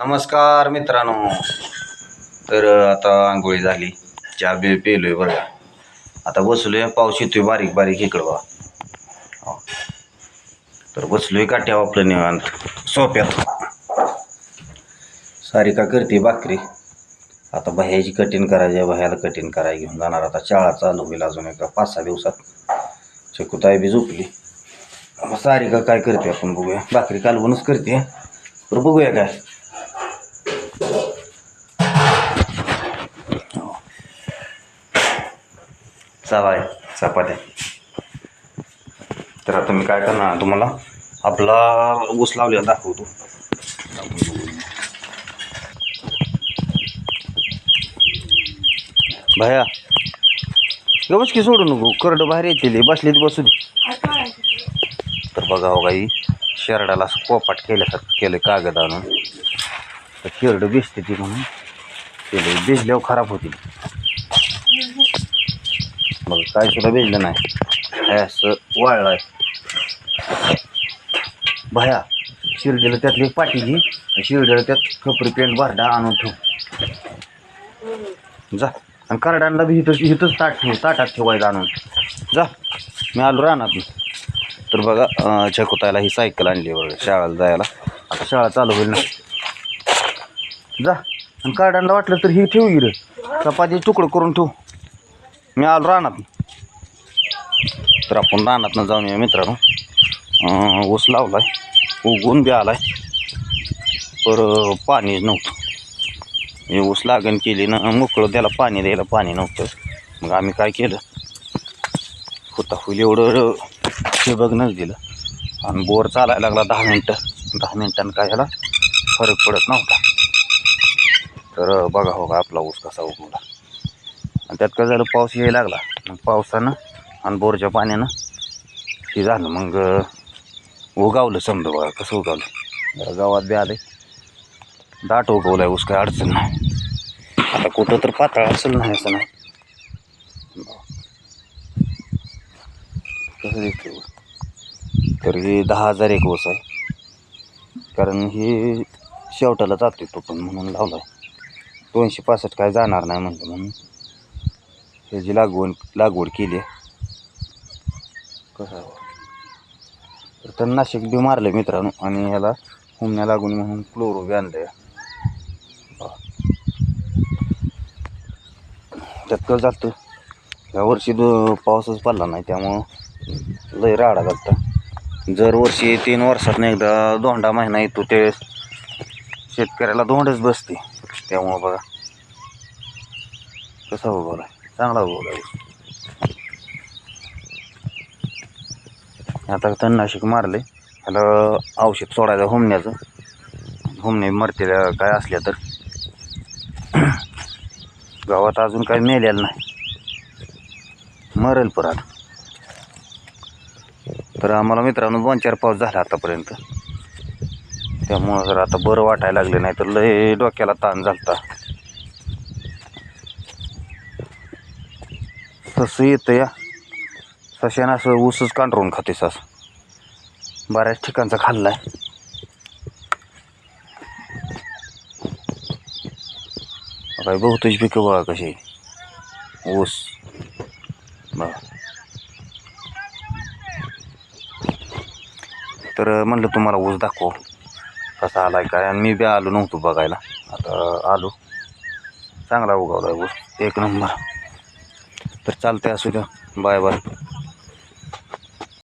नमस्कार मित्रांनो. तर आता आंघोळी झाली. चहा बी पेलोय बरं का? आता बसलोय पाऊस येतोय बारीक बारीक इकडं बा हो. तर बसलोय काट्या आपलं निवांत सोप्यात. सारिका करते भाकरी? आता बाह्याची कटिंग करायची भयाला कठीण कटिंग करायला घेऊन जाणार. आता शाळा चालू होईल अजून एका पाच सहा दिवसात. चकुताई बी झोपली. मग सारिका काय करते आपण बघूया. भाकरी कालवूनच करते. बरं बघूया काय. चवाय चपात्या तर आता मी काय करणार तुम्हाला? आपला ऊस लावलेला दाखवतो. भया गवच की सोडू नको करड बाहेर येतील बसलीत बसू दे. तर बघा हो गाई शेरडाला असं कोपाट केल्यासारखं केलं कागद आणून. तर शेरड बेसते ती म्हणून. केलं बेसल्यावर खराब होतील. मग काय सुद्धा भिजलं नाही? हे असं वाळलं आहे. भया शिरडीला त्यातली एक पाटी घे शिरडीला त्यात खपरी पेंट भरडा आणून ठेव. जा. आणि करडांना बी इथं इथंच ताट ठेव ताटात ठेवायचं आणून. जा. मी आलो राहणार तर बघा छकुतायला ही सायकल आणली आहे बघा शाळेला जायला. आता शाळा चालू होईल ना. जा. आणि कार्डांना वाटलं तर ही ठेव गिर चपाती तुकडं करून ठेव. मी आलो रानात. तर आपण रानातनं जाऊन या मित्रांनो. ऊस ऊस लावलाय. उगून बी आलाय पर पाणी नव्हतं. हे ऊस लागण केली ना मोकळं त्याला पाणी द्यायला पाणी नव्हतं. मग आम्ही काय केलं? होता फुल एवढं हे बघणंच दिलं. आणि बोर चालायला लागला दहा मिनटं. दहा मिनटानं काय ह्याला फरक पडत नव्हता. तर बघा हो का आपला ऊस कसा उगवला. आणि त्यात काय झालं पाऊस यायला लागला. मग पावसानं आणि बोरच्या पाण्यानं ते झालं. मग उगावलं समजा बघा कसं उगावलं? जरा गावात बी आले दाट उगवलाय ऊस काय अडचण नाही. आता कुठं तर पातळ असेल नाही असं नाही कसं दिसतं तर हे दहा हजार एक ऊस आहे. कारण हे शेवटाला जातोय तो पण म्हणून लावला आहे दोनशे पासष्ट काय जाणार नाही म्हणलं म्हणून. ह्याची लागवण लागवड केली. आहे कसं आहे? तर बी मारलं मित्रांनो आणि ह्याला हुमण्या लागून म्हणून क्लोरो बी आणलं त्यात कसं जातं ह्या वर्षी दो पाऊसच पडला नाही त्यामुळं लय राडा घालता जर वर्षी तीन वर्षात एकदा दोंडा महिना येतो ते शेतकऱ्याला दोंडच बसते. त्यामुळं बघा. कसं बघा? चांगला उगवला आता तणनाशक मारले ह्याला औषध सोडायचं हुमण्याचं. हुमणे मरतेल्या काय असल्या तर. गावात अजून काही मेलेलं नाही. मरेल परत तर आम्हाला मित्रांनो दोन चार पाऊस झाला आतापर्यंत. त्यामुळं जर आता बरं वाटायला लागलं नाही तर लय डोक्याला ताण झालता. तसं येतं या सशानं असं ऊसच कांडरून खाते सास बऱ्याच ठिकाणचा खाल्लाय. काय बहुतेक पिकं बघा कशी. ऊस. बघा. तर म्हणलं तुम्हाला ऊस दाखव. कसा आला आहे काय? आणि मी बी आलो नव्हतो बघायला. आता आलो. चांगला उगवला ऊस. एक नंबर. तर चालते असू द्या. Bye bye.